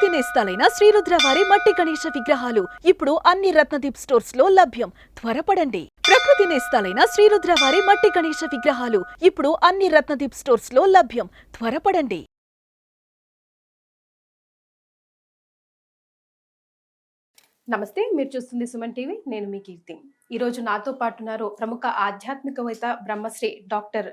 ప్రకృతి నేస్తాలైన శ్రీరుద్ర వారి మట్టి గణేశ విగ్రహాలు. ఇప్పుడు అన్ని రత్నదీప్ స్టోర్స్లో లభ్యం. త్వరపడండి. ప్రకృతి నేస్తాలైన శ్రీరుద్ర వారి మట్టి గణేశ విగ్రహాలు. ఇప్పుడు అన్ని రత్నదీప్ స్టోర్స్లో లభ్యం. త్వరపడండి. నమస్తే మీరు చూస్తుంది సుమన్ టీవీ. నేను మీ కీర్తి. ఈరోజు నాతో పాటు ఉన్నారు ప్రముఖ ఆధ్యాత్మికవేత్త బ్రహ్మశ్రీ డాక్టర్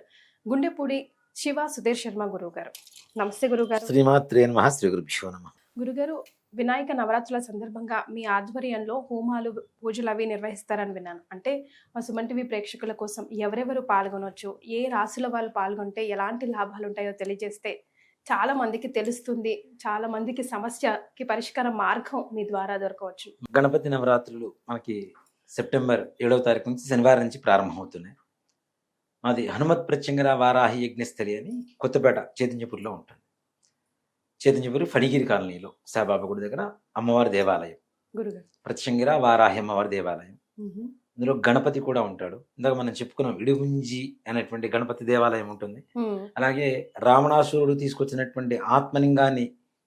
గుండెపూడి శివ సుధీర్ శర్మ గురువు గారు నమస్తే గురువు గారు శ్రీమాత్రే నమ శ్రీ గురుభ్యో నమ. గురుగారు వినాయక నవరాత్రుల సందర్భంగా మీ ఆధ్వర్యంలో హోమాలు పూజలు అవి నిర్వహిస్తారని విన్నాను. అంటే మా సుమంటివి ప్రేక్షకుల కోసం ఎవరెవరు పాల్గొనవచ్చు ఏ రాశుల వాళ్ళు పాల్గొంటే ఎలాంటి లాభాలు ఉంటాయో తెలియజేస్తే చాలా మందికి తెలుస్తుంది చాలా మందికి సమస్యకి పరిష్కార మార్గం మీ ద్వారా దొరకవచ్చు. గణపతి నవరాత్రులు మనకి సెప్టెంబర్ ఏడవ తారీఖు నుంచి శనివారం నుంచి ప్రారంభమవుతున్నాయి. మాది హనుమత్ ప్రత్యంగర వారాహి యజ్ఞస్థలి అని కొత్తపేట చైతన్యపూర్లో ఉంటుంది. చైతన్యపూరి ఫణిగిరి కాలనీలో సాయిబాబా గుడి దగ్గర అమ్మవారి దేవాలయం. ప్రత్యంగిర వారాహి అమ్మవారి దేవాలయం. ఇందులో గణపతి కూడా ఉంటాడు. ఇందాక మనం చెప్పుకున్నాం ఇడుగుంజి అనేటువంటి గణపతి దేవాలయం ఉంటుంది. అలాగే రావణాసురుడు తీసుకొచ్చినటువంటి ఆత్మలింగాన్ని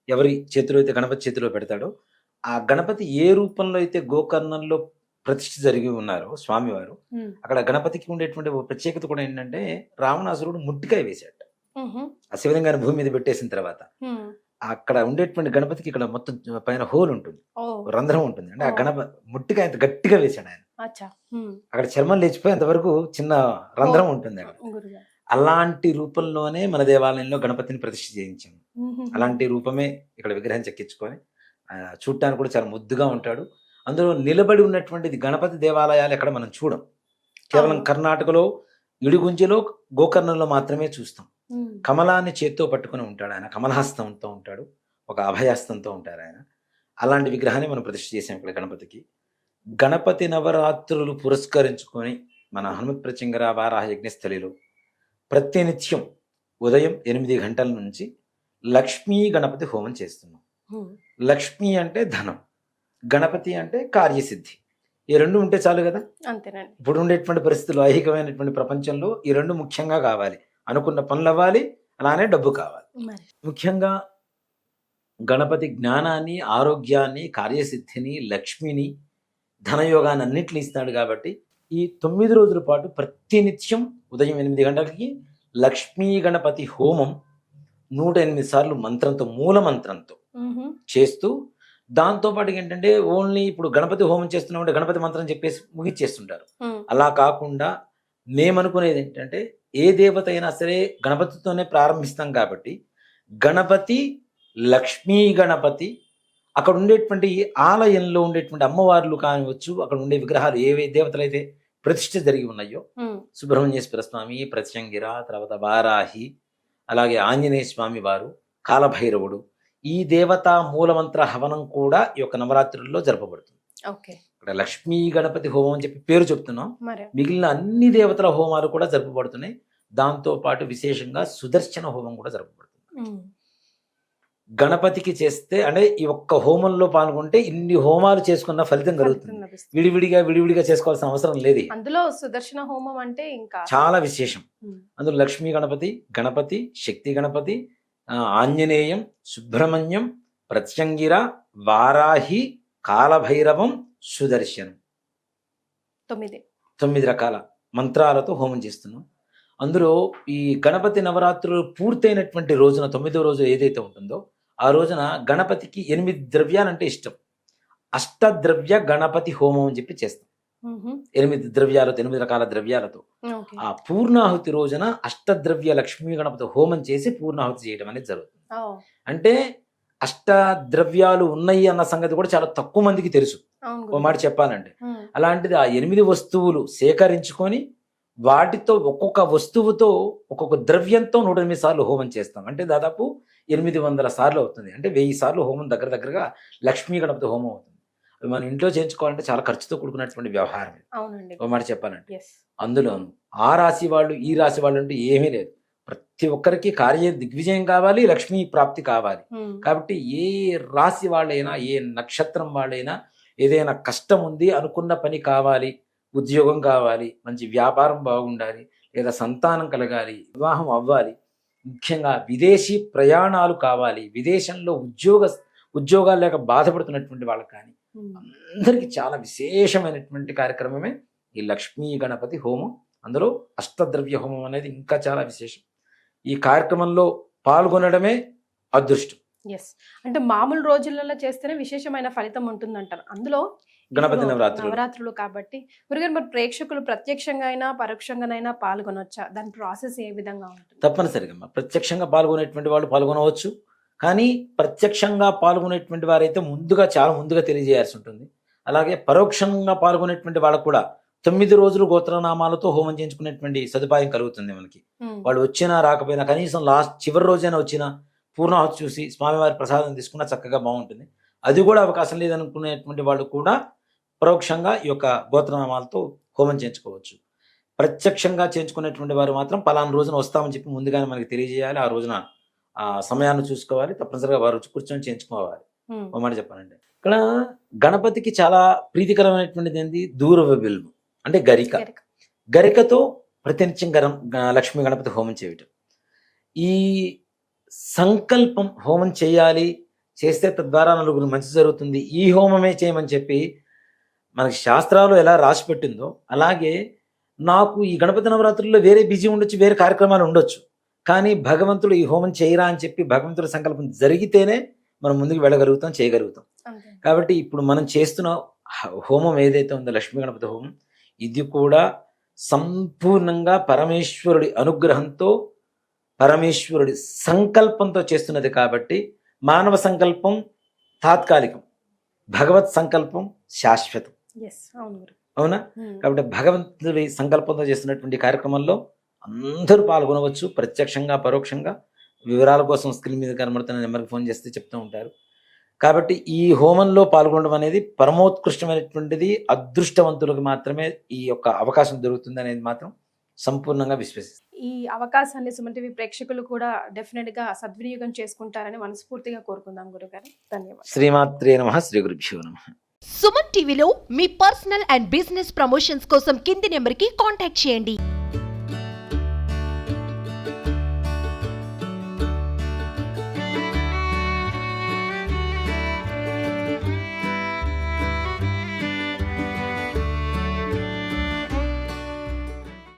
ఎవరి చేతిలో అయితే గణపతి చేతిలో పెడతాడో ఆ గణపతి ఏ రూపంలో అయితే గోకర్ణంలో ప్రతిష్ఠ జరిగి ఉన్నారో స్వామివారు అక్కడ గణపతికి ఉండేటువంటి ప్రత్యేకత కూడా ఏంటంటే రావణాసురుడు ముట్టికాయ వేశాడు. ఆ శివలింగాన్ని భూమి మీద పెట్టేసిన తర్వాత అక్కడ ఉండేటువంటి గణపతికి ఇక్కడ మొత్తం పైన హోల్ ఉంటుంది. రంధ్రం ఉంటుంది. అంటే ఆ గణప ముట్టికాయ అంత గట్టిగా వేశాడు ఆయన. అక్కడ చర్మం లేచిపోయేంత వరకు చిన్న రంధ్రం ఉంటుంది అక్కడ. అలాంటి రూపంలోనే మన దేవాలయంలో గణపతిని ప్రతిష్ఠ చేయించాము అలాంటి రూపమే ఇక్కడ విగ్రహం చెక్కించుకొని చూడటానికి కూడా చాలా ముద్దుగా ఉంటాడు. అందులో నిలబడి ఉన్నటువంటిది గణపతి దేవాలయాలు ఎక్కడ మనం చూడం. కేవలం. కర్ణాటకలో ఇడుగుంజిలో గోకర్ణంలో మాత్రమే చూస్తాం. కమలాన్ని చేత్తో పట్టుకొని ఉంటాడు ఆయన. కమలహస్తంతో ఉంటాడు. ఒక అభయహస్తంతో ఉంటారు ఆయన. అలాంటి విగ్రహాన్ని మనం ప్రతిష్ఠ చేసాం ఇక్కడ గణపతికి. గణపతి నవరాత్రులు పురస్కరించుకొని మన హనుమత్ ప్రత్యంగర వారాహ యజ్ఞస్థలిలో ప్రతినిత్యం ఉదయం ఎనిమిది గంటల నుంచి లక్ష్మీ గణపతి హోమం చేస్తున్నాం. లక్ష్మి అంటే ధనం. గణపతి అంటే కార్యసిద్ధి. ఈ రెండు ఉంటే చాలు కదా? అంతేనండి. ఇప్పుడు ఉండేటువంటి పరిస్థితులు ఐహికమైనటువంటి ప్రపంచంలో ఈ రెండు ముఖ్యంగా కావాలి. అనుకున్న పనులు అవ్వాలి అలానే డబ్బు కావాలి ముఖ్యంగా గణపతి జ్ఞానాన్ని ఆరోగ్యాన్ని కార్యసిద్ధిని లక్ష్మిని ధనయోగాన్ని అన్నింటిని ఇస్తాడు కాబట్టి ఈ తొమ్మిది రోజుల పాటు ప్రతినిత్యం ఉదయం ఎనిమిది గంటలకి లక్ష్మీ గణపతి హోమం నూట ఎనిమిది సార్లు మంత్రంతో మూల మంత్రంతో. చేస్తూ దాంతోపాటు ఏంటంటే ఓన్లీ ఇప్పుడు గణపతి హోమం చేస్తున్నామంటే గణపతి మంత్రం చెప్పేసి ముగిచ్చేస్తుంటారు. అలా కాకుండా మేమనుకునేది ఏంటంటే ఏ దేవత అయినా సరే గణపతితోనే ప్రారంభిస్తాం కాబట్టి గణపతి లక్ష్మీ గణపతి అక్కడ ఉండేటువంటి ఆలయంలో ఉండేటువంటి అమ్మవార్లు కానివచ్చు అక్కడ ఉండే విగ్రహాలు ఏవే దేవతలు అయితే ప్రతిష్ఠ జరిగి ఉన్నాయో. సుబ్రహ్మణ్యేశ్వర స్వామి ప్రత్యంగిర తర్వాత వారాహి అలాగే ఆంజనేయ స్వామి వారు కాలభైరవుడు ఈ దేవతా మూలమంత్ర హవనం కూడా ఈ యొక్క నవరాత్రుల్లో జరపబడుతుంది ఇక్కడ లక్ష్మీ గణపతి హోమం అని చెప్పి పేరు చెప్తున్నాం. మిగిలిన అన్ని దేవతల హోమాలు కూడా జరపబడుతున్నాయి. దాంతో పాటు విశేషంగా సుదర్శన హోమం కూడా జరపబడుతుంది. గణపతికి చేస్తే అంటే ఈ ఒక్క హోమంలో పాల్గొంటే ఇన్ని హోమాలు చేసుకున్న ఫలితం కలుగుతుంది. విడివిడిగా విడివిడిగా చేసుకోవాల్సిన అవసరం లేదు. అందులో సుదర్శన హోమం అంటే ఇంకా? చాలా విశేషం. అందులో లక్ష్మీ గణపతి గణపతి శక్తి గణపతి ఆంజనేయం సుబ్రహ్మణ్యం ప్రత్యంగిర వారాహి కాలభైరవం సుదర్శనం. తొమ్మిది. తొమ్మిది రకాల మంత్రాలతో హోమం చేస్తున్నాం. అందులో ఈ గణపతి నవరాత్రులు పూర్తయినటువంటి రోజున తొమ్మిదో రోజు ఏదైతే ఉంటుందో ఆ రోజున గణపతికి ఎనిమిది ద్రవ్యాలంటే ఇష్టం. అష్టద్రవ్య గణపతి హోమం అని చెప్పి చేస్తాం. ఎనిమిది ద్రవ్యాలతో ఎనిమిది రకాల ద్రవ్యాలతో. ఆ పూర్ణాహుతి రోజున అష్టద్రవ్య లక్ష్మీ గణపతి హోమం చేసి పూర్ణాహుతి చేయడం అనేది జరుగుతుంది. అంటే అష్టద్రవ్యాలు ఉన్నాయి అన్న సంగతి కూడా చాలా తక్కువ మందికి తెలుసు. ఓ. మాట చెప్పాలంటే. అలాంటిది ఆ ఎనిమిది వస్తువులు సేకరించుకొని వాటితో ఒక్కొక్క వస్తువుతో ఒక్కొక్క ద్రవ్యంతో నూట ఎనిమిది సార్లు హోమం చేస్తాం. అంటే దాదాపు ఎనిమిది వందల సార్లు అవుతుంది. అంటే వెయ్యి సార్లు హోమం దగ్గర దగ్గరగా లక్ష్మీ గణపతి హోమం అవుతుంది. అవి మనం ఇంట్లో చేయించుకోవాలంటే చాలా ఖర్చుతో కూడుకున్నటువంటి వ్యవహారం ఇది. ఓ మాట చెప్పాలంటే. అందులోను ఆ రాశి వాళ్ళు ఈ రాశి వాళ్ళు అంటే ఏమీ లేదు. ప్రతి ఒక్కరికి కార్య దిగ్విజయం కావాలి లక్ష్మీ ప్రాప్తి కావాలి. కాబట్టి ఏ రాశి వాళ్ళైనా ఏ నక్షత్రం వాళ్ళైనా ఏదైనా కష్టం ఉంది అనుకున్న పని కావాలి ఉద్యోగం కావాలి మంచి వ్యాపారం బాగుండాలి లేదా సంతానం కలగాలి వివాహం అవ్వాలి ముఖ్యంగా విదేశీ ప్రయాణాలు కావాలి విదేశంలో ఉద్యోగ ఉద్యోగాలు లేక బాధపడుతున్నటువంటి వాళ్ళకి కానీ. అందరికీ చాలా విశేషమైనటువంటి కార్యక్రమమే ఈ లక్ష్మీ గణపతి హోమం. అందులో అష్టద్రవ్య హోమం అనేది ఇంకా చాలా విశేషం. ఈ కార్యక్రమంలో పాల్గొనడమే అదృష్టం. ఎస్ అంటే మామూలు రోజులలో చేస్తేనే విశేషమైన ఫలితం ఉంటుందంటారు. అందులో గణపతి ఇప్పుడు నవరాత్రులు. నవరాత్రులు కాబట్టి గురుగారు మరి ప్రేక్షకులు ప్రత్యక్షంగా అయినా పరోక్షంగానైనా పాల్గొనొచ్చా? దాని ప్రాసెస్ ఏ విధంగా ఉంటుంది? తప్పనిసరిగా. ప్రత్యక్షంగా పాల్గొనేటువంటి వాళ్ళు పాల్గొనవచ్చు. కానీ ప్రత్యక్షంగా పాల్గొనేటువంటి వారైతే ముందుగా చాలా ముందుగా తెలియజేయాల్సి ఉంటుంది. అలాగే పరోక్షంగా పాల్గొనేటువంటి వాళ్ళకు కూడా తొమ్మిది రోజులు గోత్రనామాలతో హోమం చేయించుకునేటువంటి సదుపాయం కలుగుతుంది మనకి. వాళ్ళు వచ్చినా రాకపోయినా కనీసం లాస్ట్ చివరి రోజైనా వచ్చినా పూర్ణాహుతి చూసి స్వామివారి ప్రసాదం తీసుకున్నా చక్కగా బాగుంటుంది. అది కూడా అవకాశం లేదనుకునేటువంటి వాళ్ళు కూడా పరోక్షంగా ఈ యొక్క గోత్రనామాలతో హోమం చేయించుకోవచ్చు. ప్రత్యక్షంగా చేయించుకునేటువంటి వారు మాత్రం పలానా రోజున వస్తామని చెప్పి ముందుగానే మనకి తెలియజేయాలి. ఆ రోజున ఆ సమయాన్ని చూసుకోవాలి. తప్పనిసరిగా వారు కూర్చొని చేయించుకోవాలి. ఒక మాట చెప్పాలంటే. ఇక్కడ గణపతికి చాలా ప్రీతికరమైనటువంటిది ఏంటి దూరవ బిల్వు. అంటే గరిక. గరిక. గరికతో ప్రతినిత్యం గరం లక్ష్మీ గణపతి హోమం చేయటం. ఈ సంకల్పం హోమం చేయాలి చేస్తే తద్వారా నలుగురు మంచి జరుగుతుంది. ఈ హోమమే చేయమని చెప్పి మనకి శాస్త్రాలు ఎలా రాసి పెట్టిందో అలాగే నాకు ఈ గణపతి నవరాత్రుల్లో వేరే బిజీ ఉండొచ్చు వేరే కార్యక్రమాలు ఉండొచ్చు. కానీ భగవంతుడు ఈ హోమం చేయరా అని చెప్పి భగవంతుడి సంకల్పం జరిగితేనే మనం ముందుకు వెళ్ళగలుగుతాం చేయగలుగుతాం. కాబట్టి ఇప్పుడు మనం చేస్తున్న హోమం ఏదైతే ఉందో లక్ష్మీ గణపతి హోమం ఇది కూడా సంపూర్ణంగా పరమేశ్వరుడి అనుగ్రహంతో పరమేశ్వరుడి సంకల్పంతో చేస్తున్నది కాబట్టి మానవ సంకల్పం తాత్కాలికం భగవత్ సంకల్పం శాశ్వతం. అవును ఉమ్. కాబట్టి భగవంతుడి సంకల్పంతో చేస్తున్నటువంటి కార్యక్రమంలో అందరూ పాల్గొనవచ్చు ప్రత్యక్షంగా పరోక్షంగా. వివరాల కోసం స్క్రీన్ మీద కనబడుతున్న నెంబర్కి ఫోన్ చేస్తే చెప్తూ ఉంటారు. కాబట్టి ఈ హోమంలో పాల్గొనడం అనేది పరమోత్కృష్టమైనటువంటిది అదృష్టవంతులకు మాత్రమే ఈ యొక్క అవకాశం దొరుకుతుంది అనేది మాత్రం సంపూర్ణంగా విశ్వసిస్తాను ఈ అవకాశాన్ని సుమన్ టీవీ ప్రేక్షకులు కూడా డెఫినెట్గా సద్వినియోగం చేసుకుంటారని మనస్ఫూర్తిగా కోరుకుందాం గురుగారు. ధన్యవాదాలు. శ్రీమాత్రే నమ శ్రీ గురుభ్యో నమ. సుమన్ టీవీలో మీ పర్సనల్ అండ్ బిజినెస్ ప్రమోషన్స్ కోసం కింది నెంబర్కి కాంటాక్ట్ చేయండి.